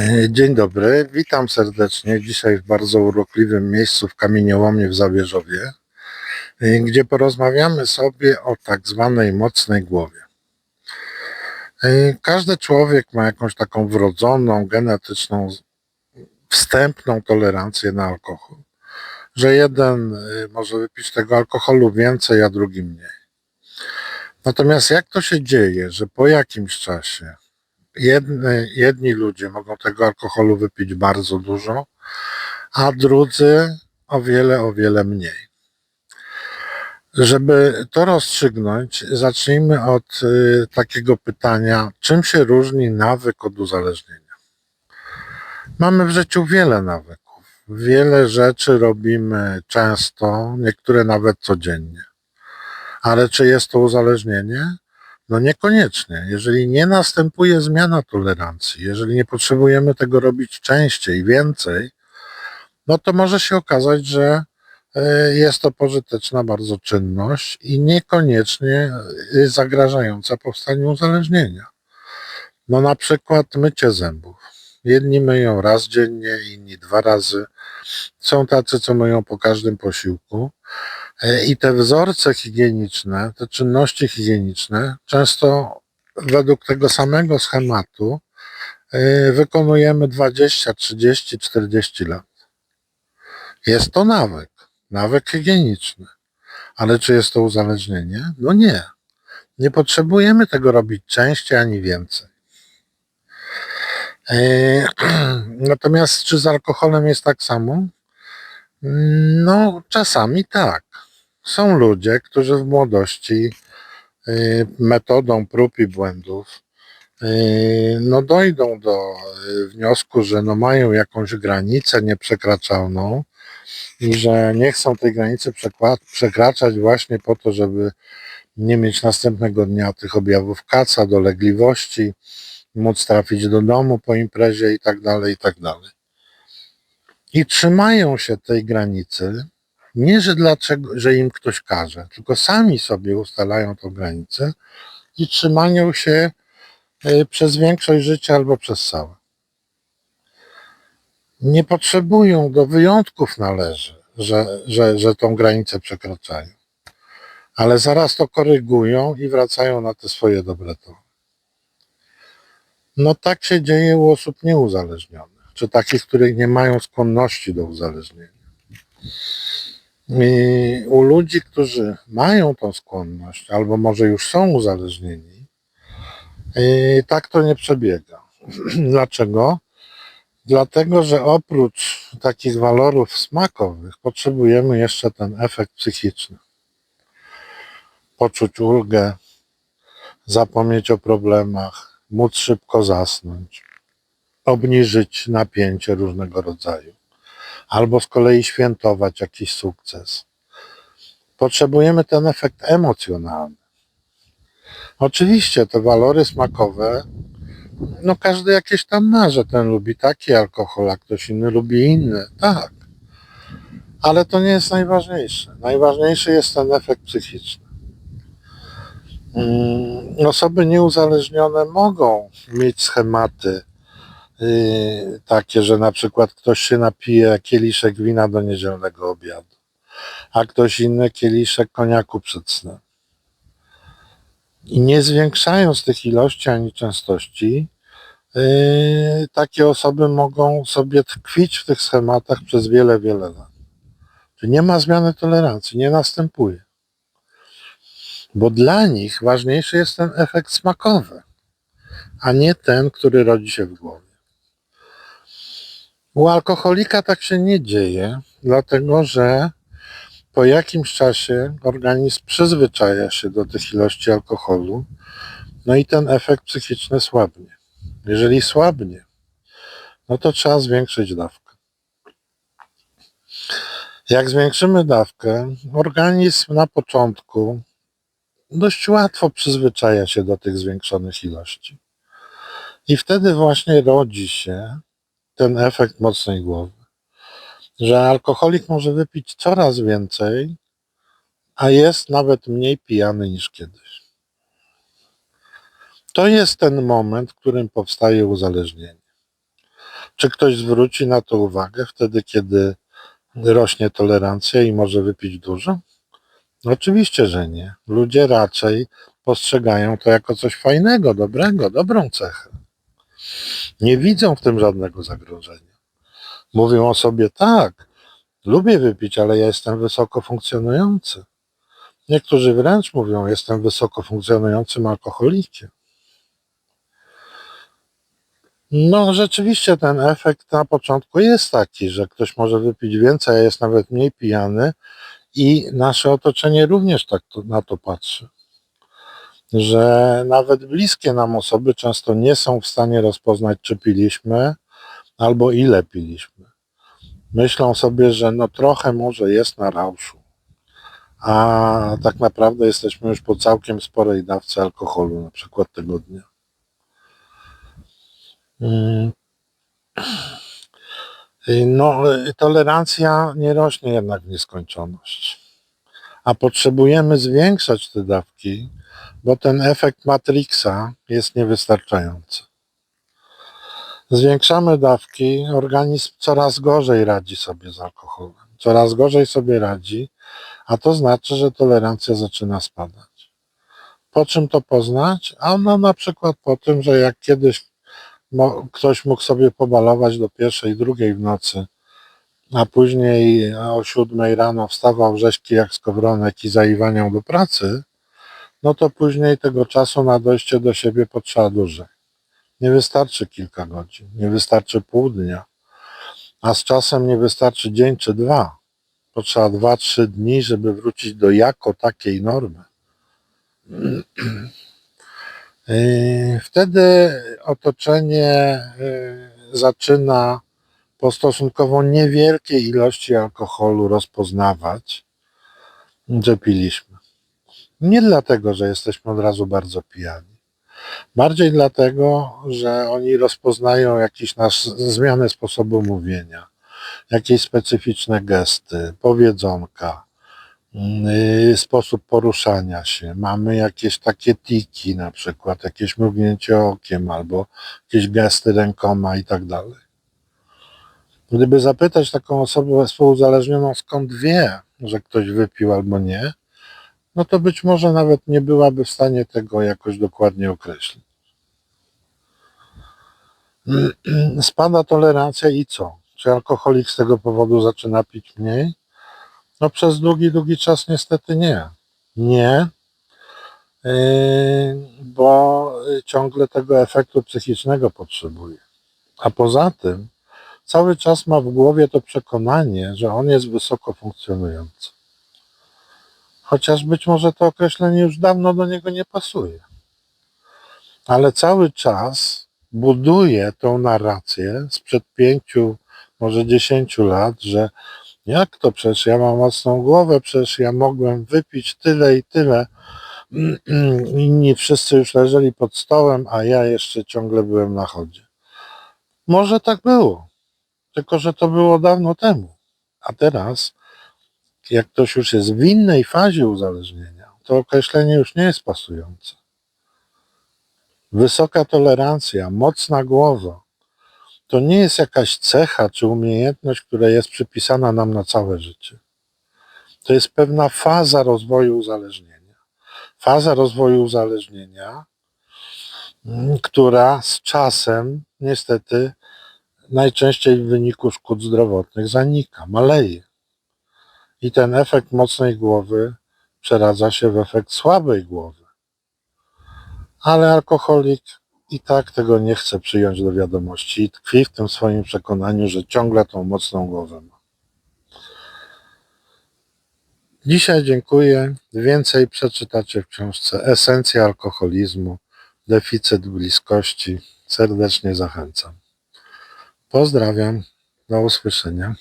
E, Dzień dobry, witam serdecznie. Dzisiaj w bardzo urokliwym miejscu w Kamieniołomie w Zabierzowie, e, gdzie porozmawiamy sobie o tak zwanej mocnej głowie. E, Każdy człowiek ma jakąś taką wrodzoną, genetyczną, wstępną tolerancję na alkohol. Że jeden może wypić tego alkoholu więcej, a drugi mniej. Natomiast jak to się dzieje, że po jakimś czasie jedni, jedni ludzie mogą tego alkoholu wypić bardzo dużo, a drudzy o wiele, o wiele mniej. Żeby to rozstrzygnąć, zacznijmy od y, takiego pytania, czym się różni nawyk od uzależnienia? Mamy w życiu wiele nawyków. Wiele rzeczy robimy często, niektóre nawet codziennie. Ale czy jest to uzależnienie? No niekoniecznie. Jeżeli nie następuje zmiana tolerancji, jeżeli nie potrzebujemy tego robić częściej, więcej, no to może się okazać, że e, jest to pożyteczna bardzo czynność i niekoniecznie e, zagrażająca powstaniu uzależnienia. No na przykład mycie zębów. Jedni myją raz dziennie, inni dwa razy. Są tacy, co myją po każdym posiłku. E, I te wzorce higieniczne, te czynności higieniczne, często według tego samego schematu e, wykonujemy 20, 30, 40 lat. Jest to nawyk, nawyk higieniczny. Ale czy jest to uzależnienie? No nie. Nie potrzebujemy tego robić częściej ani więcej. E, Natomiast czy z alkoholem jest tak samo? No, czasami tak. Są ludzie, którzy w młodości y, metodą prób i błędów y, no dojdą do y, wniosku, że no mają jakąś granicę nieprzekraczalną i że nie chcą tej granicy przekraczać właśnie po to, żeby nie mieć następnego dnia tych objawów kaca, dolegliwości, móc trafić do domu po imprezie i tak dalej, i tak dalej. I trzymają się tej granicy, nie, że dlaczego, że im ktoś każe, tylko sami sobie ustalają tą granicę i trzymają się y, przez większość życia albo przez całe. Nie potrzebują, do wyjątków należy, że, że, że tą granicę przekraczają. Ale zaraz to korygują i wracają na te swoje dobre tory. No tak się dzieje u osób nieuzależnionych, czy takich, których nie mają skłonności do uzależnienia. I u ludzi, którzy mają tą skłonność, albo może już są uzależnieni, tak to nie przebiega. Dlaczego? Dlatego, że oprócz takich walorów smakowych potrzebujemy jeszcze ten efekt psychiczny. Poczuć ulgę, zapomnieć o problemach, móc szybko zasnąć, obniżyć napięcie różnego rodzaju albo z kolei świętować jakiś sukces. Potrzebujemy ten efekt emocjonalny. Oczywiście te walory smakowe, no każdy jakieś tam ma, że ten lubi taki alkohol, a ktoś inny lubi inny, tak. Ale to nie jest najważniejsze. Najważniejszy jest ten efekt psychiczny. Mm, Osoby nieuzależnione mogą mieć schematy, takie, że na przykład ktoś się napije kieliszek wina do niedzielnego obiadu, a ktoś inny kieliszek koniaku przed snem. I nie zwiększając tych ilości ani częstości, yy, takie osoby mogą sobie tkwić w tych schematach przez wiele, wiele lat. Czyli nie ma zmiany tolerancji, nie następuje. Bo dla nich ważniejszy jest ten efekt smakowy, a nie ten, który rodzi się w głowie. U alkoholika tak się nie dzieje, dlatego że po jakimś czasie organizm przyzwyczaja się do tych ilości alkoholu, no i ten efekt psychiczny słabnie. Jeżeli słabnie, no to trzeba zwiększyć dawkę. Jak zwiększymy dawkę, organizm na początku dość łatwo przyzwyczaja się do tych zwiększonych ilości. I wtedy właśnie rodzi się ten efekt mocnej głowy. Że alkoholik może wypić coraz więcej, a jest nawet mniej pijany niż kiedyś. To jest ten moment, w którym powstaje uzależnienie. Czy ktoś zwróci na to uwagę wtedy, kiedy rośnie tolerancja i może wypić dużo? Oczywiście, że nie. Ludzie raczej postrzegają to jako coś fajnego, dobrego, dobrą cechę. Nie widzą w tym żadnego zagrożenia. Mówią o sobie tak, lubię wypić, ale ja jestem wysoko funkcjonujący. Niektórzy wręcz mówią, jestem wysoko funkcjonującym alkoholikiem. No, rzeczywiście ten efekt na początku jest taki, że ktoś może wypić więcej, a jest nawet mniej pijany, i nasze otoczenie również tak to, na to patrzy. Że nawet bliskie nam osoby często nie są w stanie rozpoznać, czy piliśmy, albo ile piliśmy. Myślą sobie, że no trochę może jest na rauszu, a tak naprawdę jesteśmy już po całkiem sporej dawce alkoholu, na przykład tego dnia. Mm. No, tolerancja nie rośnie jednak w nieskończoność. A potrzebujemy zwiększać te dawki, bo ten efekt Matrixa jest niewystarczający. Zwiększamy dawki, organizm coraz gorzej radzi sobie z alkoholem. Coraz gorzej sobie radzi, a to znaczy, że tolerancja zaczyna spadać. Po czym to poznać? A no na przykład po tym, że jak kiedyś ktoś mógł sobie pobalować do pierwszej, drugiej w nocy, a później o siódmej rano wstawał rzeźki jak skowronek i zaiwaniał do pracy, no to później tego czasu na dojście do siebie potrzeba dłużej. Nie wystarczy kilka godzin, nie wystarczy pół dnia, a z czasem nie wystarczy dzień czy dwa. Potrzeba dwa, trzy dni, żeby wrócić do jako takiej normy. Yy, Wtedy otoczenie yy, zaczyna po stosunkowo niewielkiej ilości alkoholu rozpoznawać, że piliśmy. Nie dlatego, że jesteśmy od razu bardzo pijani. Bardziej dlatego, że oni rozpoznają jakieś nasz zmianę sposobu mówienia, jakieś specyficzne gesty, powiedzonka, yy, sposób poruszania się. Mamy jakieś takie tiki, na przykład jakieś mrugnięcie okiem albo jakieś gesty rękoma i tak dalej. Gdyby zapytać taką osobę współuzależnioną, skąd wie, że ktoś wypił albo nie, no to być może nawet nie byłaby w stanie tego jakoś dokładnie określić. Spada tolerancja i co? Czy alkoholik z tego powodu zaczyna pić mniej? No przez długi, długi czas niestety nie. Nie, yy, bo ciągle tego efektu psychicznego potrzebuje. A poza tym cały czas ma w głowie to przekonanie, że on jest wysoko funkcjonujący. Chociaż być może to określenie już dawno do niego nie pasuje. Ale cały czas buduje tą narrację sprzed pięciu, może dziesięciu lat, że jak to przecież ja mam mocną głowę, przecież ja mogłem wypić tyle i tyle. Inni wszyscy już leżeli pod stołem, a ja jeszcze ciągle byłem na chodzie. Może tak było, tylko że to było dawno temu. A teraz, jak ktoś już jest w innej fazie uzależnienia, to określenie już nie jest pasujące. Wysoka tolerancja, mocna głowa, to nie jest jakaś cecha czy umiejętność, która jest przypisana nam na całe życie. To jest pewna faza rozwoju uzależnienia. Faza rozwoju uzależnienia, mm, która z czasem niestety najczęściej w wyniku szkód zdrowotnych zanika, maleje. I ten efekt mocnej głowy przeradza się w efekt słabej głowy. Ale alkoholik i tak tego nie chce przyjąć do wiadomości i tkwi w tym swoim przekonaniu, że ciągle tą mocną głowę ma. Dzisiaj dziękuję. Więcej przeczytacie w książce Esencja alkoholizmu, deficyt bliskości. Serdecznie zachęcam. Pozdrawiam. Do usłyszenia.